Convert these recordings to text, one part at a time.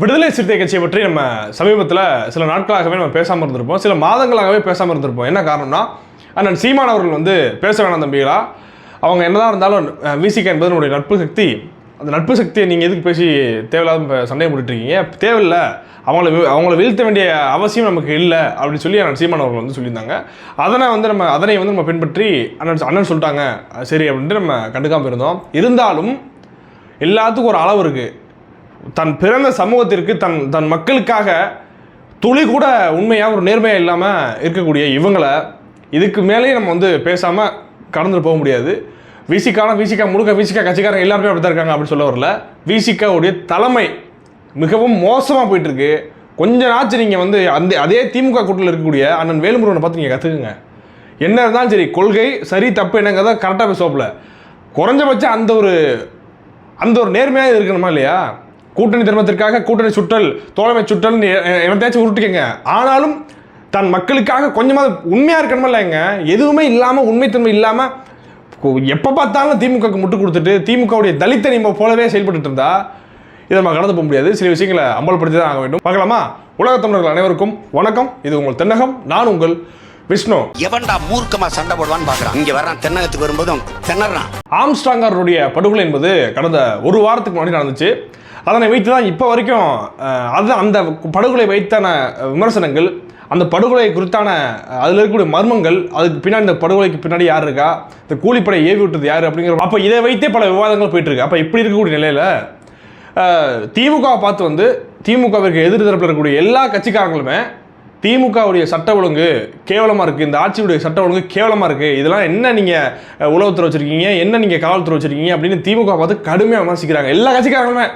விடுதலை சிறுத்தை கட்சியை பற்றி நம்ம சமீபத்தில் சில நாட்களாகவே நம்ம பேசாமல் இருந்திருப்போம். சில மாதங்களாகவே பேசாமல் இருந்திருப்போம். என்ன காரணம்னா அண்ணன் சீமான் அவர்கள் வந்து பேச வேணாம் தம்பிகளா? அவங்க என்னதான் இருந்தாலும் விசிக என்பது நம்முடைய நட்பு சக்தி அந்த நட்பு சக்தியை நீங்கள் எதுக்கு பேசி தேவையில்லாத சண்டையை போட்டுட்டு இருக்கீங்க தேவையில்லை. அவங்கள அவங்கள வீழ்த்த வேண்டிய அவசியம் நமக்கு இல்லை அப்படின்னு சொல்லி அண்ணன் சீமான் அவர்கள் வந்து சொல்லியிருந்தாங்க. அதனை வந்து நம்ம அதனை வந்து நம்ம பின்பற்றி அண்ணன் அண்ணன் சொல்லிட்டாங்க. சரி அப்படின்ட்டு நம்ம கண்டுக்காமல் இருந்தோம். இருந்தாலும் எல்லாத்துக்கும் ஒரு அளவு இருக்குது தன் பிறந்த சமூகத்திற்கு தன் தன் மக்களுக்காக துளி கூட உண்மையாக ஒரு நேர்மையாக இல்லாமல் இருக்கக்கூடிய இவங்களை இதுக்கு மேலேயே நம்ம வந்து பேசாமல் கடந்துட்டு போக முடியாது. விசிக்கான விசிகா முழுக்க விசிகா கட்சிக்காரங்க எல்லாருமே அப்படி தான் இருக்காங்க அப்படின்னு சொல்ல வரல. விசிகாவுடைய தலைமை மிகவும் மோசமாக போயிட்டுருக்கு. கொஞ்ச நாச்சு நீங்கள் வந்து அந்த அதே திமுக கூட்டத்தில் இருக்கக்கூடிய அண்ணன் வேலுமுருகனை பார்த்து நீங்கள் கற்றுக்குங்க என்ன இருந்தாலும் சரி கொள்கை சரி தப்பு என்னங்கிறத கரெக்டாக பேசுவாப்புல. குறைஞ்சபட்சம் அந்த ஒரு அந்த ஒரு நேர்மையாக இருக்கணுமா இல்லையா? கூட்டணி தர்மத்திற்காக கூட்டணி சுற்றல் தோழமை சுற்றல் என்னத்தையாச்சும் உருட்டுக்கங்க. ஆனாலும் தன் மக்களுக்காக கொஞ்சமாவது உண்மையாக இருக்கணுமா இல்லைங்க எதுவுமே இல்லாமல் உண்மைத்தன்மை இல்லாமல் எப்போ பார்த்தாலும் திமுகவுக்கு முட்டு கொடுத்துட்டு திமுகவுடைய தலித்த நியமம் போலவே செயல்பட்டு இருந்தா இதை நம்ம கடந்து போக முடியாது. சில விஷயங்களை அமல்படுத்தி தான் ஆக வேண்டும். பார்க்கலாமா? உலகத் தமிழர்கள் அனைவருக்கும் வணக்கம். இது உங்கள் தென்னகம் நான் உங்கள் விஷ்ணு. எவன்டா மூர்க்கமா சண்டை போடுவான்னு பாக்குறான். இங்க வர்றான் தென்னகத்துக்கு வரும்போது அவன் திணறான். ஆம்ஸ்ட்ராங்கருடைய படுகொலை என்பது கடந்த ஒரு வாரத்துக்கு முன்னாடி நடந்துச்சு. அதனை வைத்து தான் இப்போ வரைக்கும் அது அந்த படுகொலை வைத்தான விமர்சனங்கள் அந்த படுகொலை குறித்தான அதில் இருக்கக்கூடிய மர்மங்கள் அதுக்கு பின்னாடி இந்த படுகொலைக்கு பின்னாடி யார் இருக்கா? இந்த கூலிப்படை ஏவி விட்டது யார் அப்படிங்கிற அப்போ இதை வைத்தே பல விவாதங்கள் போயிட்டுருக்கு. அப்போ இப்படி இருக்கக்கூடிய நிலையில் திமுகவை பார்த்து வந்து திமுகவிற்கு எதிர் தரப்பில் இருக்கக்கூடிய எல்லா கட்சிக்காரங்களுமே திமுகவுடைய சட்ட ஒழுங்கு கேவலமாக இருக்குது இந்த ஆட்சியுடைய சட்ட ஒழுங்கு கேவலமாக இருக்குது இதெல்லாம் என்ன நீங்கள் உளவுத்துறை வச்சுருக்கீங்க என்ன நீங்கள் காவல்துறை வச்சுருக்கீங்க அப்படின்னு திமுக பார்த்து கடுமையாக விமர்சிக்கிறாங்க. எல்லா கட்சிக்காரங்களுமே.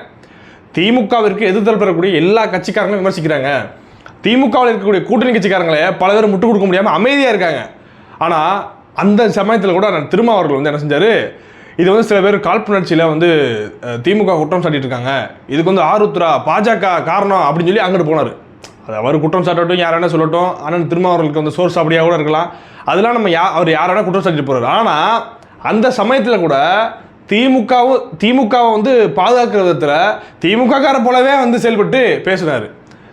திமுகவிற்கு எதிர்த்தல் பெறக்கூடிய எல்லா கட்சிக்காரங்களும் விமர்சிக்கிறாங்க. திமுகவில் இருக்கக்கூடிய கூட்டணி கட்சிக்காரங்களே பல பேர் முட்டு கொடுக்க முடியாமல் அமைதியாக இருக்காங்க. ஆனால் அந்த சமயத்தில் கூட நான் திருமாவர்கள் வந்து என்ன செஞ்சார்? இது வந்து சில பேர் காழ்ப்புணர்ச்சியில் வந்து திமுக குற்றம் சாட்டிட்டு இருக்காங்க. இதுக்கு வந்து ஆருத்ரா பாஜக காரணம் அப்படின்னு சொல்லி அங்கிட்டு போனார். அது அவர் குற்றம் சாட்டட்டும் யார் சொல்லட்டும். ஆனால் திருமாவர்களுக்கு வந்து சோர்ஸ் அப்படியாக கூட இருக்கலாம். அதெல்லாம் நம்ம யா அவர் யார் குற்றம் சாட்டிட்டு போகிறார் ஆனால் அந்த சமயத்தில் கூட திமுகவும் திமுகவை வந்து பாதுகாக்கிற விதத்தில் திமுககார போலவே வந்து செயல்பட்டு பேசினார்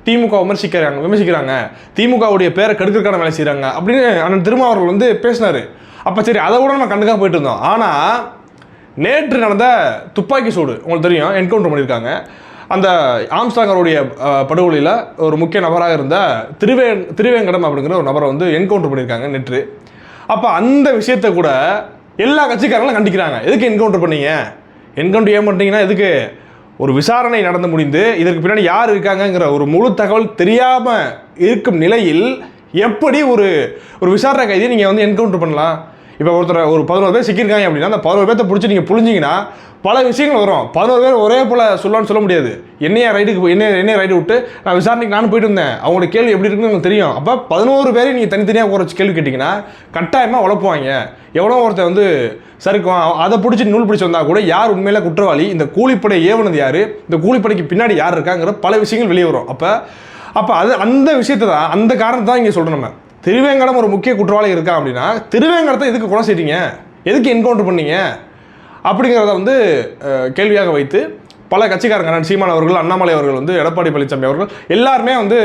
திமுக விமர்சிக்கிறாங்க விமர்சிக்கிறாங்க. திமுகவுடைய பேரை கெடுக்கிறதுக்கான வேலை செய்கிறாங்க அப்படின்னு அண்ணன் திருமாவர்கள் வந்து பேசினார். அப்போ சரி அதை கூட நம்ம கண்டுக்காக போயிட்டு இருந்தோம். ஆனால் நேற்று நடந்த துப்பாக்கி சூடு உங்களுக்கு தெரியும் என்கவுண்டர் பண்ணியிருக்காங்க. அந்த ஆம்ஸ்டாங்கருடைய படுகொலையில் ஒரு முக்கிய நபராக இருந்த திருவே திருவேங்கடம் அப்படிங்கிற ஒரு நபரை வந்து என்கவுண்டர் பண்ணியிருக்காங்க நேற்று. அப்போ அந்த விஷயத்தை கூட எல்லா கட்சிக்காரங்களும் கண்டிக்கிறாங்க. எதுக்கு என்கவுண்டர் பண்ணீங்க? என்கவுண்டர் ஏன் பண்ணுறீங்கன்னா எதுக்கு? ஒரு விசாரணை நடந்து முடிந்து இதற்கு பின்னாடி யார் இருக்காங்கங்கிற ஒரு முழு தகவல் தெரியாமல் இருக்கும் நிலையில் எப்படி ஒரு ஒரு விசாரணை கைதியை நீங்கள் வந்து என்கவுண்டர் பண்ணலாம்? இப்போ ஒருத்தர் ஒரு பதினோரு பேர் சிக்கியிருக்காங்க அப்படின்னா அந்த பதினோரு பேர்த்த பிடிச்சி நீங்கள் புழிஞ்சிங்கன்னா பல விஷயங்கள் வரும். பதினோரு பேர் ஒரே போல் சொல்லலாம்னு சொல்ல முடியாது. என்னைய ரைடுக்கு என்ன என்னைய ரைடு விட்டு நான் விசாரணைக்கு நானும் போயிட்டு இருந்தேன். அவங்களோட கேள்வி எப்படி இருக்குன்னு எனக்கு தெரியும். அப்போ பதினோரு பேரையும் நீங்கள் தனித்தனியாக உட்கார கேள்வி கேட்டிங்கன்னா கட்டாயமாக உழப்புவாங்க. எவ்வளோ ஒருத்தன் வந்து சறுக்கும் அதை பிடிச்சி நூல் பிடிச்சி வந்தால் கூட யார் உண்மையில குற்றவாளி? இந்த கூலிப்படை ஏவனது யார்? இந்த கூலிப்படைக்கு பின்னாடி யார் இருக்காங்கிற பல விஷயங்கள் வெளியே வரும். அப்போ அப்போ அது அந்த விஷயத்தை தான் அந்த காரணத்தை தான் இங்கே சொல்கிறோம் நம்ம. திருவேங்கடம் ஒரு முக்கிய குற்றவாளி இருக்கா அப்படின்னா திருவேங்கடத்தை எதுக்கு கொலை செய்றீங்க எதுக்கு என்கவுண்டர் பண்ணீங்க? அப்படிங்கிறத வந்து கேள்வியாக வைத்து பல கட்சிக்காரங்க சீமான் அவர்கள் அண்ணாமலை அவர்கள் வந்து எடப்பாடி பழனிசாமி அவர்கள் எல்லாருமே வந்து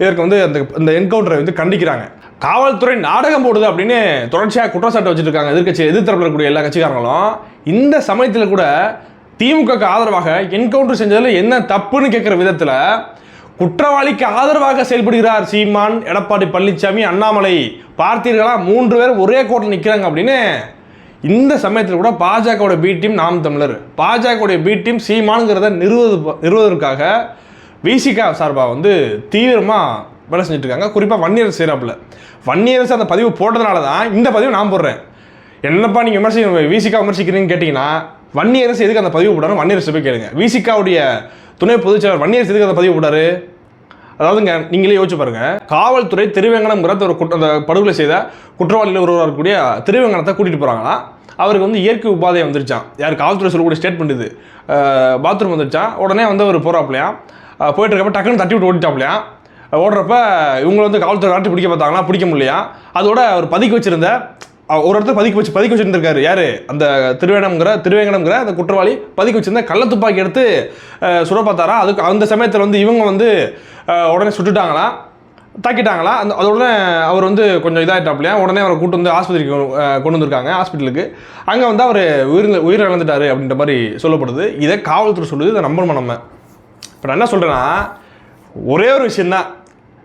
இதற்கு வந்து அந்த இந்த என்கவுண்டரை வந்து கண்டிக்கிறாங்க. காவல்துறை நாடகம் போடுது அப்படின்னு தொடர்ச்சியாக குற்றச்சாட்டு வச்சுட்டு இருக்காங்க எதிர்கட்சி எதிர்த்தரப்பில் இருக்கக்கூடிய எல்லா கட்சிக்காரங்களும். இந்த சமயத்தில் கூட திமுகக்கு ஆதரவாக என்கவுண்டர் செஞ்சதில் என்ன தப்புன்னு கேட்குற விதத்தில் குற்றவாளிக்கு ஆதரவாக செயல்படுகிறார் சீமான் எடப்பாடி பழனிசாமி அண்ணாமலை. பார்த்தீர்களா? மூன்று பேர் ஒரே கோட்டில் நிற்கிறாங்க அப்படின்னு. இந்த சமயத்தில் கூட பாஜகவோட பி டீம் நாம் தமிழர். பாஜகவுடைய பி டீம் சீமானுங்கிறத நிறுவது நிறுவதற்காக விசிகா சார்பாக வந்து தீவிரமாக வேலை செஞ்சுட்டு இருக்காங்க குறிப்பாக வன்னியரசு செய்கிறாப்புல வன்னியரசு அந்த பதிவு போட்டதுனால தான் இந்த பதிவு நான் போடுறேன். என்னப்பா நீங்கள் விமர்சி விசிகா விமர்சிக்கிறீங்கன்னு கேட்டிங்கன்னா வன்னியரசு எதுக்கு அந்த பதிவு போட்டாரு வன்னியரசு போய் கேளுங்க. விசிகாவுடைய துணை பொதுச்செயலாளர் வன்னியரசு எதுக்கு அந்த பதிவு போட்டாரு அதாவதுங்க நீங்களே யோசிச்சு பாருங்க. காவல்துறை திருவேங்கடம்ங்கிற ஒரு குற்ற அந்த படுகொலை செய்த குற்றவாளியில் ஒருவராக இருக்கக்கூடிய திருவேங்கடத்தை கூட்டிகிட்டு போகிறாங்களா அவருக்கு வந்து இயற்கை உபாதை வந்துருச்சான் யார் காவல்துறை சொல்லக்கூடிய ஸ்டேட் பண்ணுது பாத்ரூம் வந்துருச்சான் உடனே வந்து அவர் போகிறாப்லையாம் போயிட்டு இருக்கப்ப டக்குன்னு தட்டி விட்டு ஓடிட்டாப்லையாம் ஓடுறப்ப இவங்க வந்து காவல்துறை காட்டி பிடிக்க பார்த்தாங்களா? பிடிக்க முடியலையா? அதோட அவர் பதுக்கி வச்சிருந்த ஒரு இடத்துல பதுக்கி வச்சு பதுக்கி வச்சுருந்துருக்காரு. யாரு? அந்த திருவேணம்ங்கிற திருவேங்கடம்ங்கிற அந்த குற்றவாளி பதுக்கி வச்சிருந்த கள்ள துப்பாக்கி எடுத்து சுட பார்த்தாரா அதுக்கு அந்த சமயத்தில் வந்து இவங்க வந்து உடனே சுட்டுட்டாங்களா? தாக்கிட்டாங்களா? அந்த அது உடனே அவர் வந்து கொஞ்சம் இதாகிட்டாப்லையா உடனே அவரை கூட்டு வந்து ஆஸ்பத்திரிக்கு கொண்டு வந்திருக்காங்க ஹாஸ்பிட்டலுக்கு அங்கே வந்து அவர் உயிர் உயிர் இழந்துட்டாரு அப்படின்ற மாதிரி சொல்லப்படுது. இதை காவல்துறை சொல்லுது இதை நம்பணுமா நம்ம? இப்போ நான் என்ன சொல்கிறேன்னா ஒரே ஒரு விஷயந்தான்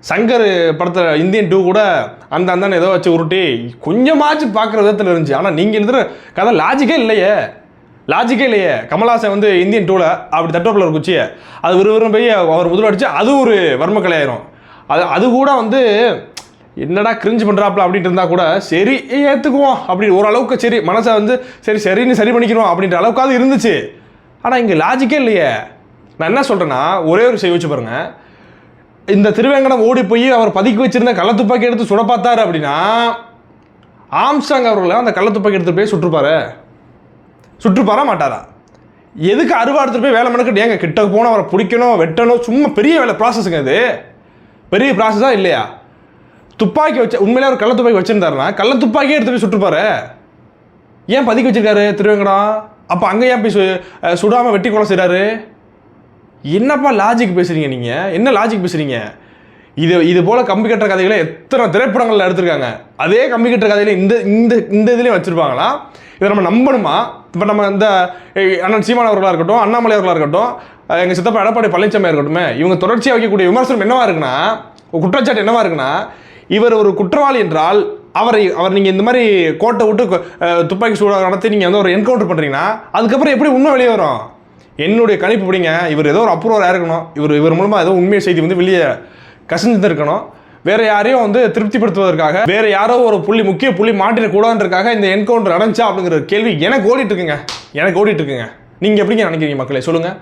சங்கர் படத்தில் இந்தியன் டூ கூட அந்த அந்த ஏதோ வச்சு உருட்டி கொஞ்சமாச்சும் பார்க்குற விதத்தில் இருந்துச்சு. ஆனால் நீங்கள் எழுதுகிற கதை லாஜிக்கே இல்லையே. லாஜிக்கே இல்லையே. கமல்ஹாசன் வந்து இந்தியன் டூவில் அப்படி தட்டப்பில் ஒரு குச்சியை அது விறுவிறும் போய் அவர் முதல் அடித்து அது ஒரு வர்மக்கலை ஆயிரும். அது அது கூட வந்து என்னடா கிரிஞ்சு பண்ணுறாப்புல அப்படின்ட்டு இருந்தால் கூட சரி ஏற்றுக்குவோம் அப்படி ஓரளவுக்கு சரி மனசை வந்து சரி சரின்னு சரி பண்ணிக்கிறோம் அப்படின்ற அளவுக்காவது இருந்துச்சு. ஆனால் இங்கே லாஜிக்கே இல்லையே. நான் என்ன சொல்கிறேன்னா ஒரே ஒரு செய்ய வச்சு பாருங்கள் இந்த திருவேங்கடம் ஓடி போய் அவர் பதுக்கி வச்சிருந்த கள்ளத்துப்பாக்கி எடுத்து சுட பார்த்தாரு அப்படின்னா ஆம்சாங் அவர்களை அந்த கள்ளத்துப்பாக்கி எடுத்து போய் சுற்றுப்பாரு சுற்றுப்பாரா மாட்டாரா? எதுக்கு அருவா எடுத்துட்டு போய் வேலை மணக்கிட்டு? ஏங்க கிட்ட போனால் அவரை பிடிக்கணும் வெட்டணும் சும்மா பெரிய வேலை ப்ராசஸுங்க அது பெரிய ப்ராசஸாக இல்லையா? துப்பாக்கி வச்ச உண்மையிலே அவர் கள்ளத்துப்பாக்கி வச்சிருந்தாருன்னா கள்ள துப்பாக்கியே எடுத்து போய் சுற்றுப்பாரு ஏன் பதுக்கி வச்சிருக்காரு திருவேங்கடம்? அப்போ அங்கே ஏன் போய் சு வெட்டி கொலை செய்கிறாரு என்னப்பா லாஜிக் பேசுறீங்க நீங்க? என்ன லாஜிக் பேசுறீங்க? இது இது போல கம்பி கட்டுற கதைகளை எத்தனை திரைப்படங்கள்ல எடுத்திருக்காங்க? அதே கம்பி கட்டுற கதையில இந்த இந்த இந்த இதுலயும் வச்சிருப்பாங்களா? இதை நம்ம நம்பணுமா? இப்போ நம்ம இந்த அண்ணன் சீமான் அவர்களாக இருக்கட்டும் அண்ணாமலை அவர்களாக இருக்கட்டும் எங்கள் சித்தப்பா எடப்பாடி பழனிசாமி இருக்கட்டும் இவங்க தொடர்ச்சியாக வைக்கக்கூடிய விமர்சனம் என்னவா இருக்குன்னா குற்றச்சாட்டு என்னவா இருக்குன்னா இவர் ஒரு குற்றவாளி என்றால் அவரை அவர் நீங்கள் இந்த மாதிரி கோட்டை விட்டு துப்பாக்கி சூடாக நடத்தி நீங்கள் வந்து ஒரு என்கவுண்டர் பண்ணுறீங்கன்னா அதுக்கப்புறம் எப்படி உண்மை வெளியே வரும்? என்னுடைய கணிப்பு பிடிங்க. இவர் ஏதோ ஒரு அப்ரூவராக இருக்கணும்? இவர் இவர் மூலமாக ஏதோ உண்மை செய்தி வந்து வெளியே கசிஞ்சிருக்கணும் வேற யாரையும் வந்து திருப்திப்படுத்துவதற்காக வேற யாரோ ஒரு புள்ளி முக்கிய புள்ளி மாட்டிடக்கூடாதுன்றக்காக இந்த என்கவுண்டர் அடைஞ்சா அப்படிங்கிற கேள்வி எனக்கு ஓடிட்டு இருக்குங்க. எனக்கு ஓடிட்டு இருக்குங்க. நீங்கள் எப்படிங்க நினைக்கிறீங்க மக்களே? சொல்லுங்கள்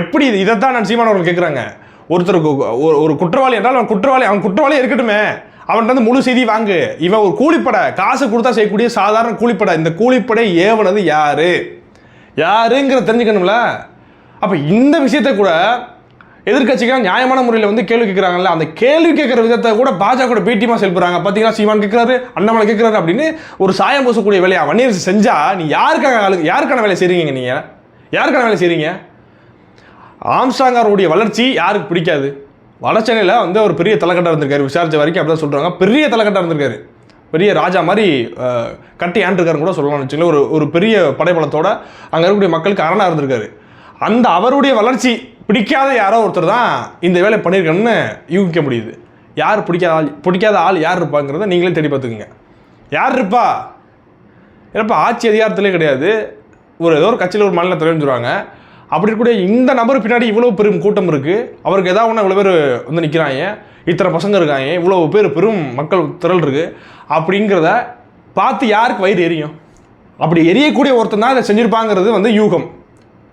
எப்படி இது இதைத்தான் நான் சீமானவர்கள் கேட்குறாங்க ஒருத்தருக்கு ஒரு ஒரு குற்றவாளி என்றால் அவன் குற்றவாளி அவன் குற்றவாளி இருக்கட்டுமே. அவன்கிட்ட வந்து முழு செய்தி வாங்கு. இவன் ஒரு கூலிப்படை. காசு கொடுத்தா செய்யக்கூடிய சாதாரண கூலிப்படை. இந்த கூலிப்படை ஏவனது யாரு? யாருங்கிற தெரிஞ்சுக்கணும்ல? அப்போ இந்த விஷயத்தை கூட எதிர்கட்சிகள் நியாயமான முறையில் வந்து கேள்வி கேட்குறாங்கல்ல அந்த கேள்வி கேட்குற விதத்தை கூட பாஜக கூட பேட்டியமாக செல்புறாங்க பார்த்தீங்கன்னா சீமான் கேட்குறாரு அண்ணாமலை கேட்குறாரு அப்படின்னு ஒரு சாயம் பூசக்கூடிய வேலையை வன்னியர் செஞ்சால் நீ யாருக்காக ஆளு- யாருக்கான வேலை செய்கிறீங்க நீங்கள் யாருக்கான வேலை செய்கிறீங்க ஆம்ஸ்டாங்காருடைய வளர்ச்சி யாருக்கு பிடிக்காது? வடசென்னையில் வந்து ஒரு பெரிய தலைக்கட்டாக இருந்திருக்காரு விசாரித்த வரைக்கும் அப்படி தான் சொல்கிறாங்க பெரிய தலைக்கட்டாக இருந்திருக்காரு. பெரிய ராஜா மாதிரி கட்டி ஆண்டிருக்காருன்னு கூட சொல்லலாம்னு வச்சுங்களேன் ஒரு ஒரு பெரிய படைபலத்தோட அங்கே இருக்கக்கூடிய மக்களுக்கு அரணாக இருந்திருக்காரு. அந்த அவருடைய வளர்ச்சி பிடிக்காத யாரோ ஒருத்தர் தான் இந்த வேலை பண்ணியிருக்கணும்னு யூகிக்க முடியுது. யார் பிடிக்காத ஆள் பிடிக்காத ஆள் யார் இருப்பாங்கிறத நீங்களே தேடி பார்த்துக்குங்க. யார் இருப்பா? ஏன்னா ஆட்சி அதிகாரத்திலே கிடையாது. ஒரு ஏதோ ஒரு கட்சியில் ஒரு மாநில தலைவர் சொல்லுவாங்க அப்படி இருக்கக்கூடிய இந்த நபர் பின்னாடி இவ்வளோ பெரும் கூட்டம் இருக்குது அவருக்கு எதாவது ஒன்று இவ்வளோ பேர் வந்து நிற்கிறாங்க இத்தனை பசங்க இருக்காங்க. இவ்வளோ பேர் பெரும் மக்கள் திரள் இருக்குது அப்படிங்கிறத பார்த்து யாருக்கு வயிறு எரியும்? அப்படி எரியக்கூடிய ஒருத்தன் தான் இதை செஞ்சுருப்பாங்கிறது வந்து யூகம்.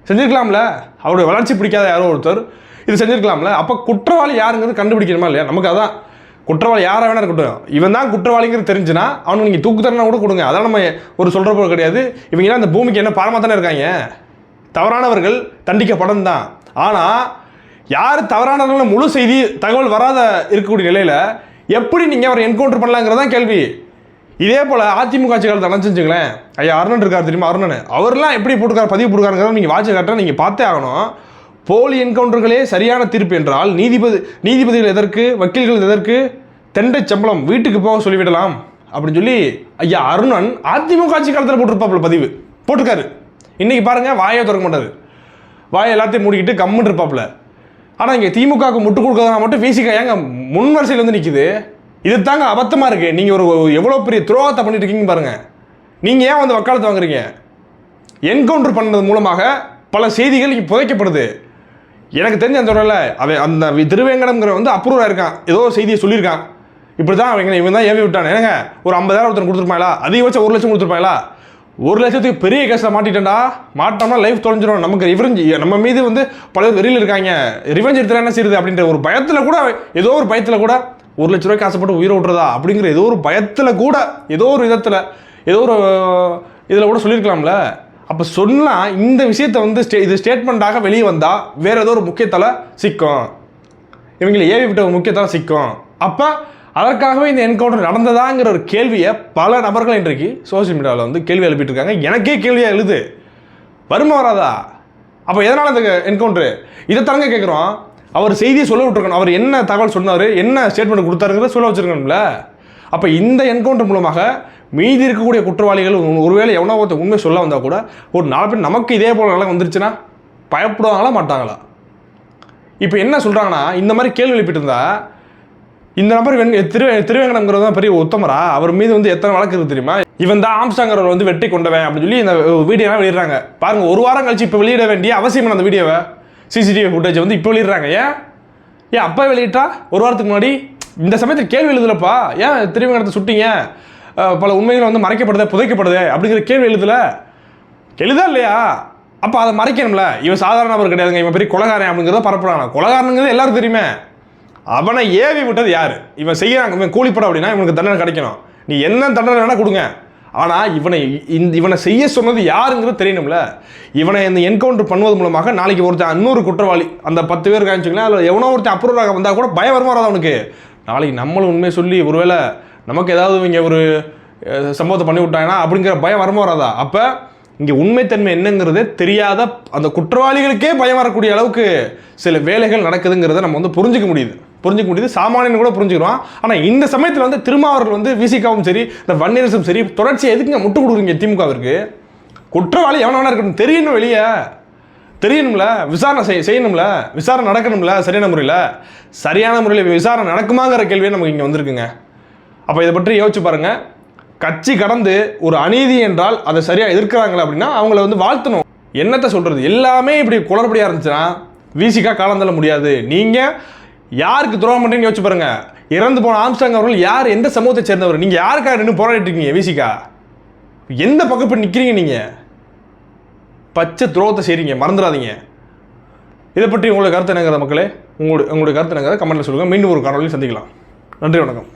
செஞ்சிருக்கலாம்ல? அவருடைய வளர்ச்சி பிடிக்காத யாரோ ஒருத்தர் இது செஞ்சிருக்கலாம்ல? அப்போ குற்றவாளி யாருங்கிறது கண்டுபிடிக்கணுமா இல்லையா? நமக்கு அதான். குற்றவாளி யாராக வேணா இருக்கட்டும். இவன் தான் குற்றவாளிங்கிறது தெரிஞ்சுன்னா அவனுக்கு நீங்கள் தூக்கு தண்டனை கூட கொடுங்க. அதான் நம்ம ஒரு சொல்கிற போல் கிடையாது. இவங்கெல்லாம் அந்த பூமிக்கு என்ன பாரமாக தானே இருக்காங்க? தவறானவர்கள் தண்டிக்கப்படும் தான் ஆனால் யார் தவறானவர்கள் முழு செய்தி தகவல் வராத இருக்கக்கூடிய நிலையில் எப்படி நீங்கள் அவரை என்கவுண்டர் பண்ணலாங்கிறது தான் கேள்வி. இதே போல் அதிமுக ஆட்சி காலத்தை செஞ்சுங்களேன் ஐயா அருணன் இருக்கார் தெரியுமா? அருணன். அவர்லாம் எப்படி போட்டுக்கார் பதிவு போட்டுக்காருங்கிறத நீங்கள் வாட்சை கரெக்டாக நீங்கள் பார்த்தே ஆகணும். போலி என்கவுண்டர்களே சரியான தீர்ப்பு என்றால் நீதிபதி நீதிபதிகள் எதற்கு வக்கீல்கள் எதற்கு தெண்டை சம்பளம் வீட்டுக்கு போக சொல்லிவிடலாம் அப்படின்னு சொல்லி ஐயா அருணன் அதிமுக ஆட்சி காலத்தில் போட்டிருப்பாப்புல பதிவு. போட்டிருக்காரு. இன்றைக்கி பாருங்க வாயை திறக்க மாட்டாது வாயை எல்லாத்தையும் மூடிக்கிட்டு கம்முன்னு இருப்பாப்புல. ஆனால் இங்கே திமுகவுக்கு முட்டு கொடுக்கறதுனா மட்டும் விசிக ஏங்க முன் வரிசையில் வந்து நிற்குது இது தாங்க அபத்தமாக இருக்குது நீங்கள் ஒரு எவ்வளோ பெரிய துரோகத்தை பண்ணிட்டு இருக்கீங்க பாருங்க. நீங்கள் ஏன் வந்து வக்காலத்து வாங்குறீங்க? என்கவுண்டர் பண்ணது மூலமாக பல செய்திகள் இங்கே புதைக்கப்படுது. எனக்கு தெரிஞ்ச அந்த தொடரில் அவன் அந்த வி- திருவேங்கடம்ங்கிற வந்து அப்ரூவாக இருக்கான் ஏதோ ஒரு செய்தியை சொல்லியிருக்கான். இப்படி தான் அவங்க இவன் தான் ஏவி விட்டான். என்னங்க? ஒரு ஐம்பதாயிரம் ஒருத்தன் கொடுத்துருப்பாங்களா அதிகபட்சம் ஒரு லட்சம் கொடுத்துருப்பாங்களா ஒரு லட்சத்துக்கு பெரிய கேஸில் மாட்டிட்டேன்டா. மாட்டோம்னா லைஃப் தொலைஞ்சிடும் நமக்கு ரிவெஞ்ச் நம்ம மீது வந்து பல வெளியில் இருக்காங்க. ரிவெஞ்ச் எடுத்துகிற என்ன செய்யுது அப்படின்ற ஒரு பயத்தில் கூட ஏதோ ஒரு பயத்தில் கூட ஒரு லட்ச ரூபாய்க்கு ஆசைப்பட்டு உயிரை விட்டுறதா அப்படிங்கிற ஏதோ ஒரு பயத்தில் கூட ஏதோ ஒரு விதத்தில் ஏதோ ஒரு இதில் கூட சொல்லியிருக்கலாம்ல. அப்போ சொன்னால் இந்த விஷயத்தை வந்து ஸ்டே இது ஸ்டேட்மெண்ட்டாக வெளியே வந்தால் வேறு ஏதோ ஒரு முக்கியத்தலை சிக்கும். இவங்களை ஏவி விட்ட ஒரு முக்கியத்தலை சிக்கும். அப்போ அதற்காகவே இந்த என்கவுண்டர் நடந்ததாங்கிற ஒரு கேள்வியை பல நபர்கள் இன்றைக்கு சோஷியல் மீடியாவில் வந்து கேள்வி எழுப்பிட்டு இருக்காங்க எனக்கே கேள்வியாக எழுது. வருமா வராதா? அப்போ எதனால் இந்த என்கவுண்டரு இதை தாங்க கேட்குறோம் அவர் செய்தியை சொல்ல விட்டுருக்கணும். அவர் என்ன தகவல் சொன்னார்? என்ன ஸ்டேட்மெண்ட் கொடுத்தாருங்கிறத சொல்ல வச்சுருக்கணும்ல. அப்போ இந்த என்கவுண்டர் மூலமாக மீதி இருக்கக்கூடிய குற்றவாளிகள் ஒரு- ஒருவேளை எவ்வளோ ஒருத்தர் உண்மை சொல்ல வந்தால் கூட ஒரு நாலு பேர் நமக்கு இதே போல நல்லா வந்துருச்சுன்னா பயப்படுவாங்களா மாட்டாங்களா? இப்போ என்ன சொல்கிறாங்கன்னா இந்த மாதிரி கேள்வி எழுப்பிட்டு இருந்தால் இந்த நபர் வெண் திரு திருவேங்கடம்ங்கிறது தான் பெரிய உத்தமரா? அவர் மீது வந்து எத்தனை வழக்கு இருக்குது தெரியுமா? இவன் தான் ஆம்ஸ்டாங்கர் வந்து வெட்டி கொண்டவன் அப்படின்னு சொல்லி இந்த வீடியோலாம் வெளியிடுறாங்க. பாருங்க ஒரு வாரம் கழிச்சு இப்போ வெளியிட வேண்டிய அவசியம் அந்த வீடியோவை? சிசிடிவி ஃபுட்டேஜ் வந்து இப்போ வெளியிடுறாங்க. ஏன்? ஏன் அப்போ வெளியிட்டா? ஒரு வாரத்துக்கு முன்னாடி? இந்த சமயத்தில் கேள்வி எழுதலப்பா. ஏன் திருவேங்கடத்தை சுட்டிங்க? பல உண்மைகள் வந்து மறைக்கப்படுது புதைக்கப்படுது அப்படிங்கிற கேள்வி எழுதல. எழுதா இல்லையா? அப்போ அதை மறைக்கணும்ல. இவன் சாதாரண நபர் கிடையாதுங்க. இவன் பெரிய கொலகாரன் அப்படிங்கிறத பரப்புறாங்க. கொலகாரனுங்கிறது எல்லாரும் தெரியுமே. அவனை ஏவி விட்டது யார்? இவன் செய்யறாங்க இவன் கூலிப்படம் அப்படின்னா இவனுக்கு தண்டனை கிடைக்கணும். நீ என்ன தண்டனை வேணால் கொடுங்க. ஆனால் இவனை இந்த இவனை செய்ய சொன்னது யாருங்கிறது தெரியணும்ல. இவனை இந்த என்கவுண்டர் பண்ணுவது மூலமாக நாளைக்கு ஒருத்தன் அந்நூறு குற்றவாளி அந்த பத்து பேர் காமிச்சிங்களா அதில் எவனோ ஒருத்தன் அப்ரூவராக வந்தால் கூட பயம் வருமாறாது அவனுக்கு. நாளைக்கு நம்மளும் உண்மையை சொல்லி ஒருவேளை நமக்கு ஏதாவது இவங்க ஒரு சம்பவத்தை பண்ணி விட்டாங்கன்னா அப்படிங்கிற பயம் வருமா வராதா? அப்போ இங்கே உண்மைத்தன்மை என்னங்கிறதே தெரியாத அந்த குற்றவாளிகளுக்கே பயம் வரக்கூடிய அளவுக்கு சில வேலைகள் நடக்குதுங்கிறத நம்ம வந்து புரிஞ்சிக்க முடியுது. புரிஞ்சிக்க முடியுது. சாமானியன் கூட புரிஞ்சுக்கிறோம். ஆனால் இந்த சமயத்தில் வந்து திருமாவர்கள் வந்து விசிகாவும் சரி இந்த வன்னியரசும் சரி தொடர்ச்சியாக எதுக்குங்க முட்டு கொடுக்குறீங்க திமுகவிற்கு? குற்றவாளி எவன வேணா தெரியணும் வெளியே. தெரியணும்ல. விசாரணை செய் செய்யணும்ல. விசாரணை நடக்கணும்ல சரியான முறையில். சரியான முறையில் விசாரணை நடக்குமாங்கிற கேள்வியே நமக்கு இங்கே வந்திருக்குங்க. அப்போ இதை பற்றி யோசிச்சு பாருங்கள் கட்சி கடந்து ஒரு அநீதி என்றால் அதை சரியாக எதிர்க்கிறாங்களா அப்படின்னா அவங்கள வந்து வாழ்த்தணும். என்னத்தை சொல்கிறது எல்லாமே இப்படி குளறுபடியாக இருந்துச்சுன்னா வீசிக்கா காலம் தள்ள முடியாது. நீங்கள் யாருக்கு துரோகம் பண்ணுறீங்கன்னு யோசிச்சு பாருங்க. இறந்து போன ஆம்ஸ்டாங் அவர்கள் யார்? எந்த சமூகத்தை சேர்ந்தவர்? நீங்கள் யாருக்காக நின்று போராடிட்டு இருக்கீங்க விசிகா? எந்த பக்கம் நிற்கிறீங்க நீங்கள் பச்சை துரோகத்தை செய்கிறீங்க மறந்துடாதீங்க. இதை பற்றி உங்களுடைய கருத்து என்னங்கிற மக்களே உங்களுடைய உங்களுடைய கருத்து என்னங்கிறத கமெண்ட்டில் சொல்லுங்கள் மீண்டும் ஒரு காணொலியில் சந்திக்கலாம். நன்றி வணக்கம்.